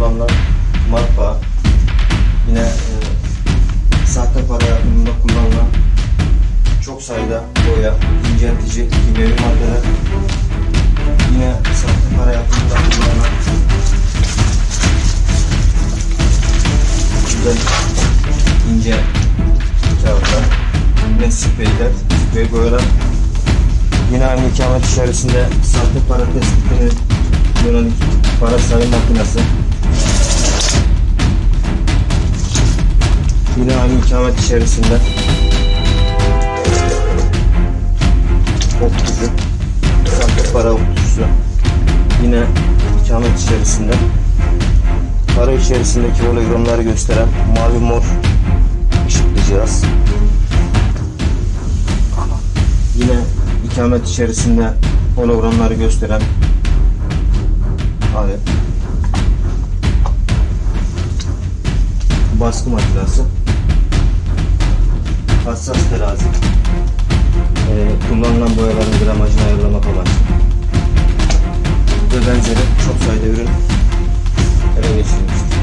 kullanılan matbaa, yine e, sahte para yapımında kullanılan çok sayıda boya, inceltici, kimyevi maddeler, yine sahte para yapımında kullanılan güzel ince kağıtlar, yine spreyler, sprey boyalar, yine aynı ikamet içerisinde sahte para tespitini yönelik para sayım makinesi, Yine aynı ikamet içerisinde oktucu, sahte para oktucusu. Yine ikamet içerisinde para içerisindeki hologramları gösteren mavi mor ışıklı cihaz. Yine ikamet içerisinde hologramları gösteren alet. Baskı makinesi. Hassas terazi. Ee, kullanılan boyaların gramajını ayarlamak amaçlı. Ve benzeri çok sayıda ürün ele geçirilmiştir.